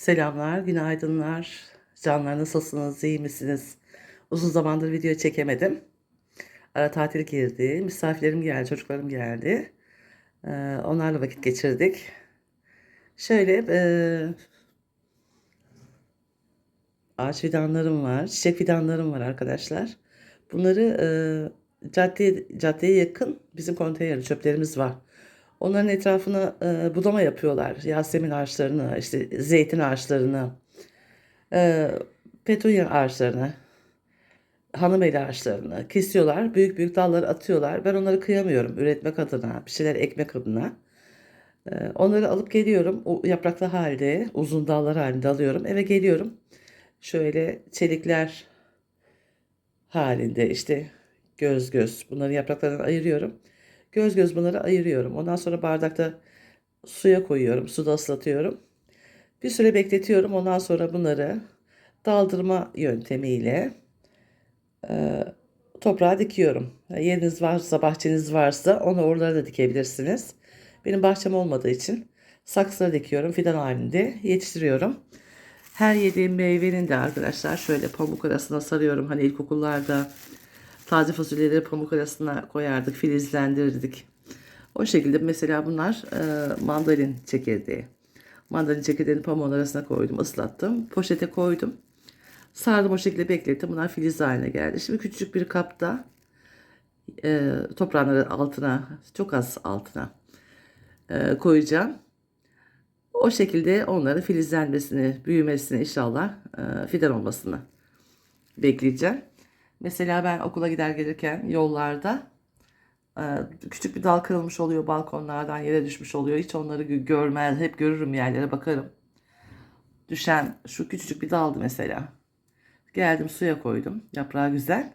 Selamlar, günaydınlar. Canlar nasılsınız, iyi misiniz? Uzun zamandır video çekemedim. Ara tatil girdi, misafirlerim geldi, çocuklarım geldi. Ee, onlarla vakit geçirdik. Şöyle e, ağaç fidanlarım var, çiçek fidanlarım var arkadaşlar. Bunları e, caddeye, caddeye yakın bizim konteyner çöplerimiz var. Onların etrafına e, budama yapıyorlar. Yasemin ağaçlarını, işte zeytin ağaçlarını, e, petunya ağaçlarını, hanımeli ağaçlarını kesiyorlar. Büyük büyük dalları atıyorlar. Ben onları kıyamıyorum üretmek adına, bir şeyler ekmek adına. E, onları alıp geliyorum. O yapraklı halde, uzun dallar halinde alıyorum. Eve geliyorum. Şöyle çelikler halinde işte göz göz bunları yapraklarından ayırıyorum. Göz göz bunları ayırıyorum. Ondan sonra bardakta suya koyuyorum. Suda ıslatıyorum. Bir süre bekletiyorum. Ondan sonra bunları daldırma yöntemiyle e, toprağa dikiyorum. Yeriniz varsa, bahçeniz varsa onu oralara da dikebilirsiniz. Benim bahçem olmadığı için saksılara dikiyorum. Fidan halinde yetiştiriyorum. Her yediğim meyvenin de arkadaşlar şöyle pamuk arasına sarıyorum. Hani ilkokullarda taze fasulyeleri pamuk arasına koyardık, filizlendirirdik. O şekilde mesela bunlar e, mandalin çekirdeği. Mandalin çekirdeğini pamuğun arasına koydum, ıslattım. Poşete koydum. Sardım o şekilde beklettim. Bunlar filiz haline geldi. Şimdi küçücük bir kapta e, toprağın altına, çok az altına e, koyacağım. O şekilde onların filizlenmesini, büyümesini inşallah e, fidan olmasını bekleyeceğim. Mesela ben okula gider gelirken yollarda e, küçük bir dal kırılmış oluyor balkonlardan yere düşmüş oluyor. Hiç onları gö- görmez, hep görürüm yerlere bakarım. Düşen şu küçücük bir daldı mesela. Geldim suya koydum. Yaprağı güzel.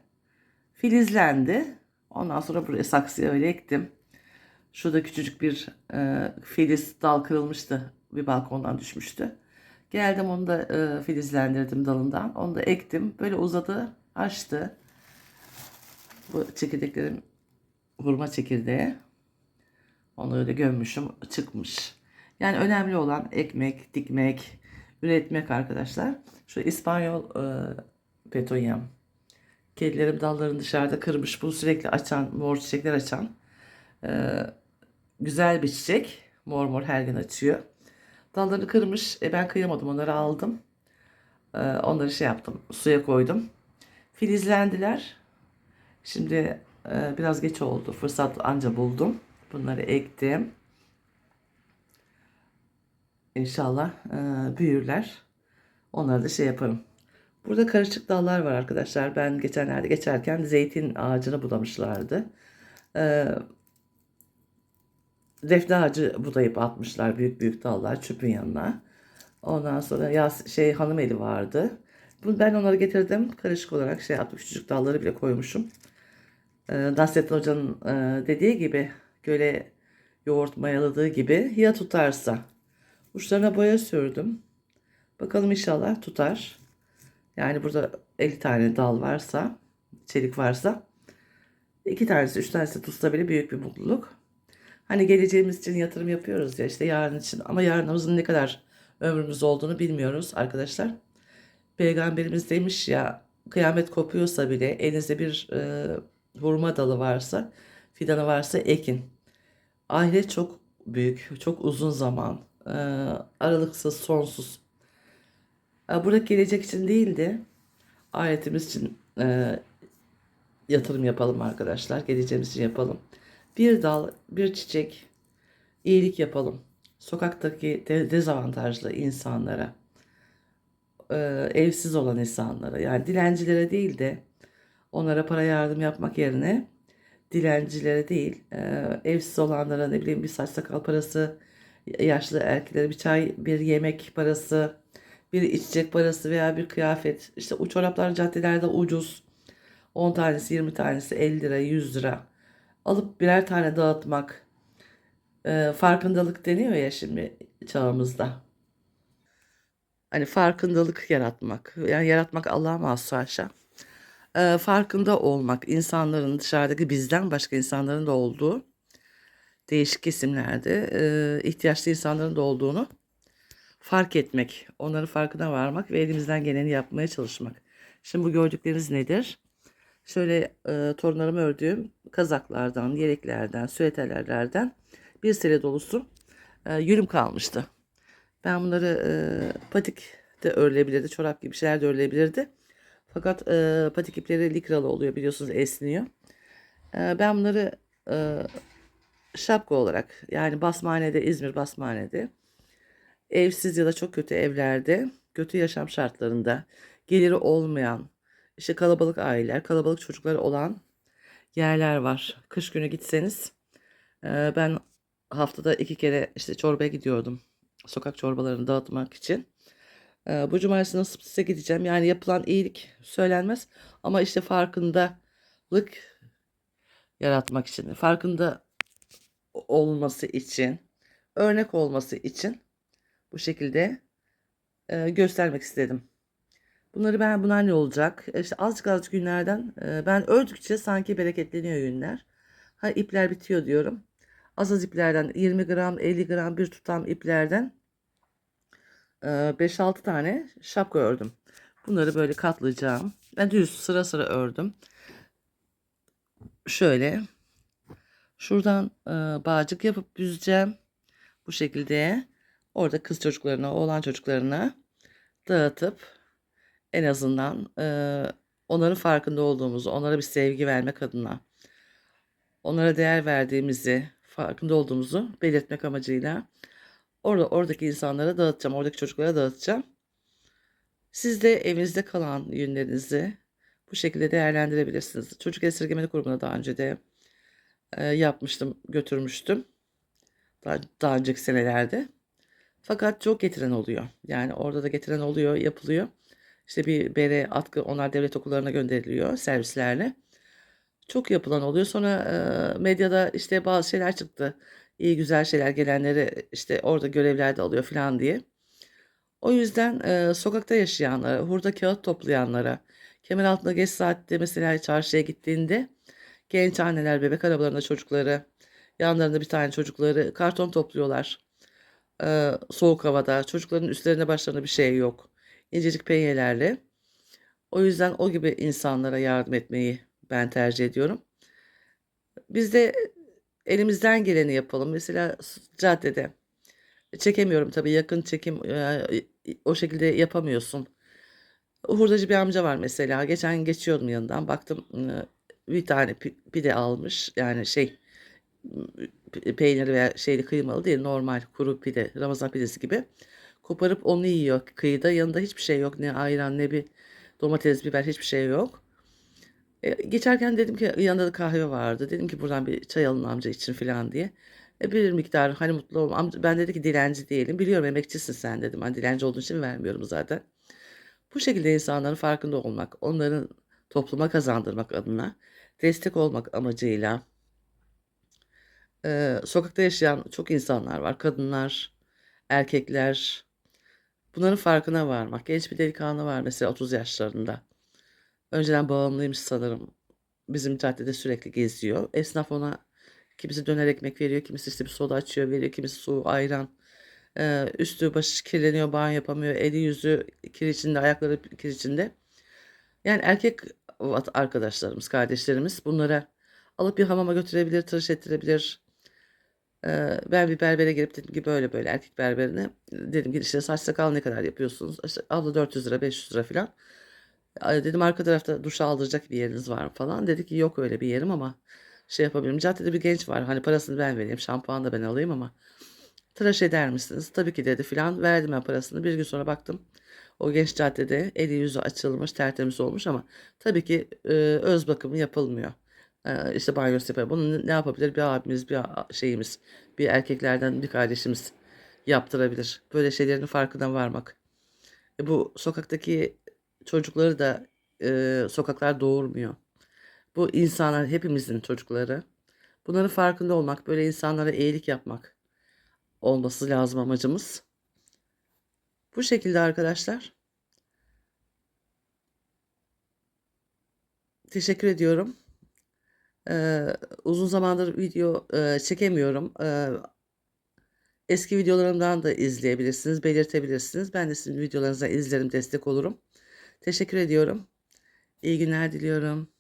Filizlendi. Ondan sonra buraya saksıya öyle ektim. Şurada küçücük bir e, filiz dal kırılmıştı. Bir balkondan düşmüştü. Geldim onu da e, filizlendirdim dalından. Onu da ektim. Böyle uzadı, açtı. Bu çekirdeklerim hurma çekirdeği. Onu öyle gömmüşüm, çıkmış. Yani önemli olan ekmek, dikmek, üretmek arkadaşlar. Şu İspanyol e, petonyam. Kedilerim dallarını dışarıda kırmış. Bunu sürekli açan, mor çiçekler açan. e, güzel bir çiçek. Mor mor her gün açıyor. Dallarını kırmış. E ben kıyamadım. Onları aldım. E, onları şey yaptım. Suya koydum. Filizlendiler. Şimdi e, biraz geç oldu. Fırsat anca buldum. Bunları ektim. İnşallah e, büyürler. Onları da şey yaparım. Burada karışık dallar var arkadaşlar. Ben geçenlerde geçerken zeytin ağacını budamışlardı. E, defne ağacı budayıp atmışlar büyük büyük dallar çöpün yanına. Ondan sonra yaz şey hanım eli vardı. Bu- Ben onları getirdim. Karışık olarak şey yaptım. Küçücük dalları bile koymuşum. Ee, Nasrettin Hoca'nın e, dediği gibi göle yoğurt mayaladığı gibi ya tutarsa. Uçlarına boya sürdüm. Bakalım inşallah tutar. Yani burada 50 tane dal varsa, çelik varsa iki tanesi, üç tanesi tutsa bile büyük bir mutluluk. Hani geleceğimiz için yatırım yapıyoruz ya işte yarın için ama yarınımızın ne kadar ömrümüz olduğunu bilmiyoruz arkadaşlar. Peygamberimiz demiş ya kıyamet kopuyorsa bile elinizde bir e, hurma dalı varsa, fidanı varsa ekin. Ahiret çok büyük, çok uzun zaman, e, aralıksız, sonsuz. E, buradaki gelecek için değil de ahiretimiz için e, yatırım yapalım arkadaşlar. Geleceğimiz için yapalım. Bir dal, bir çiçek, iyilik yapalım. Sokaktaki de- dezavantajlı insanlara e, evsiz olan insanlara yani dilencilere değil de onlara para yardım yapmak yerine dilencilere değil e, evsiz olanlara ne bileyim bir saç sakal parası yaşlı erkeklere bir çay bir yemek parası bir içecek parası veya bir kıyafet. İşte o çoraplar caddelerde ucuz. 10 tanesi 20 tanesi 50 lira 100 lira. Alıp birer tane dağıtmak e, farkındalık deniyor ya şimdi çağımızda hani farkındalık yaratmak. Yani yaratmak Allah'a mahsus haşa. Ee, farkında olmak, insanların dışarıdaki bizden başka insanların da olduğu değişik kesimlerde e, ihtiyaçlı insanların da olduğunu fark etmek, onların farkına varmak ve elimizden geleni yapmaya çalışmak. Şimdi bu gördükleriniz nedir? Şöyle e, torunlarıma ördüğüm kazaklardan, yeleklerden, süeterlerden bir sene dolusu e, yünüm kalmıştı. Ben bunları e, patik de örülebilirdi, çorap gibi şeyler de örülebilirdi. Fakat e, patik ipleri likralı oluyor biliyorsunuz esniyor. E, ben bunları e, şapka olarak yani basmanede İzmir basmanede evsiz ya da çok kötü evlerde kötü yaşam şartlarında geliri olmayan işte kalabalık aileler kalabalık çocukları olan yerler var. Kış günü gitseniz e, ben haftada iki kere işte çorbaya gidiyordum sokak çorbalarını dağıtmak için. E, bu cumartesi nasıl size gideceğim yani yapılan iyilik söylenmez ama işte farkındalık yaratmak için farkında olması için, örnek olması için bu şekilde e, göstermek istedim. Bunları ben bunlar ne olacak? İşte azıcık azıcık günlerden e, ben ördükçe sanki bereketleniyor günler. Ha ipler bitiyor diyorum. Az az iplerden 20 gram 50 gram bir tutam iplerden e, 5-6 tane şapka ördüm. Bunları böyle katlayacağım. Ben düz sıra sıra ördüm. Şöyle Şuradan e, bağcık yapıp büzeceğim. Bu şekilde orada kız çocuklarına, oğlan çocuklarına dağıtıp en azından e, onların farkında olduğumuzu, onlara bir sevgi vermek adına, onlara değer verdiğimizi, farkında olduğumuzu belirtmek amacıyla orada oradaki insanlara dağıtacağım, oradaki çocuklara dağıtacağım. Siz de evinizde kalan yünlerinizi bu şekilde değerlendirebilirsiniz. Çocuk Esirgemeli Kurumu'na daha önce de e, yapmıştım, götürmüştüm. Daha, daha önceki senelerde. Fakat çok getiren oluyor. Yani orada da getiren oluyor, yapılıyor. İşte bir bere, atkı onlar devlet okullarına gönderiliyor servislerle. Çok yapılan oluyor. Sonra e, medyada işte bazı şeyler çıktı. İyi güzel şeyler gelenleri işte orada görevlerde alıyor falan diye. O yüzden e, sokakta yaşayanlara, hurda kağıt toplayanlara, kemer altında geç saatte mesela çarşıya gittiğinde Genç anneler bebek arabalarında çocukları, yanlarında bir tane çocukları karton topluyorlar. Ee, soğuk havada. Çocukların üstlerinde başlarında bir şey yok. İncecik penyelerle. O yüzden o gibi insanlara yardım etmeyi ben tercih ediyorum. Biz de elimizden geleni yapalım. Mesela caddede çekemiyorum tabii yakın çekim e, o şekilde yapamıyorsun. Hurdacı bir amca var mesela. Geçen geçiyordum yanından baktım bir tane pide almış. Yani şey peyniri veya şeyli kıymalı değil normal kuru pide Ramazan pidesi gibi. Koparıp onu yiyor kıyıda. Yanında hiçbir şey yok. Ne ayran ne bir domates biber hiçbir şey yok. E, geçerken dedim ki yanında da kahve vardı. Dedim ki buradan bir çay alın amca için falan diye. E, bir miktar hani mutlu olma. Amca, ben dedi ki dilenci değilim. Biliyorum emekçisin sen dedim. Hani dilenci olduğun için vermiyorum zaten. Bu şekilde insanların farkında olmak, onların topluma kazandırmak adına destek olmak amacıyla e, sokakta yaşayan çok insanlar var. Kadınlar, erkekler. Bunların farkına varmak. Genç bir delikanlı var mesela 30 yaşlarında. Önceden bağımlıymış sanırım. Bizim caddede sürekli geziyor. Esnaf ona kimisi döner ekmek veriyor, kimisi işte bir soda açıyor veriyor, kimisi su, ayran. Ee, üstü başı kirleniyor, banyo yapamıyor, eli yüzü kir içinde, ayakları kir içinde. Yani erkek arkadaşlarımız, kardeşlerimiz bunlara alıp bir hamama götürebilir, tıraş ettirebilir. Ee, ben bir berbere girip dedim ki böyle böyle erkek berberine dedim ki işte saç sakal ne kadar yapıyorsunuz? İşte abla 400 lira 500 lira falan. Dedim arka tarafta duş aldıracak bir yeriniz var mı falan. Dedi ki yok öyle bir yerim ama şey yapabilirim. Caddede bir genç var hani parasını ben vereyim şampuan da ben alayım ama tıraş eder misiniz? Tabii ki dedi filan. Verdim ben parasını. Bir gün sonra baktım o genç caddede eli yüzü açılmış, tertemiz olmuş ama tabii ki e, öz bakımı yapılmıyor. E, işte banyosu yapıyor. Bunu ne yapabilir? Bir abimiz, bir şeyimiz, bir erkeklerden bir kardeşimiz yaptırabilir. Böyle şeylerin farkına varmak. E, bu sokaktaki çocukları da e, sokaklar doğurmuyor. Bu insanlar hepimizin çocukları. Bunların farkında olmak, böyle insanlara iyilik yapmak olması lazım amacımız. Bu şekilde arkadaşlar. Teşekkür ediyorum. Ee, uzun zamandır video e, çekemiyorum. Ee, Eski videolarımdan da izleyebilirsiniz, belirtebilirsiniz. Ben de sizin videolarınıza izlerim, destek olurum. Teşekkür ediyorum. İyi günler diliyorum.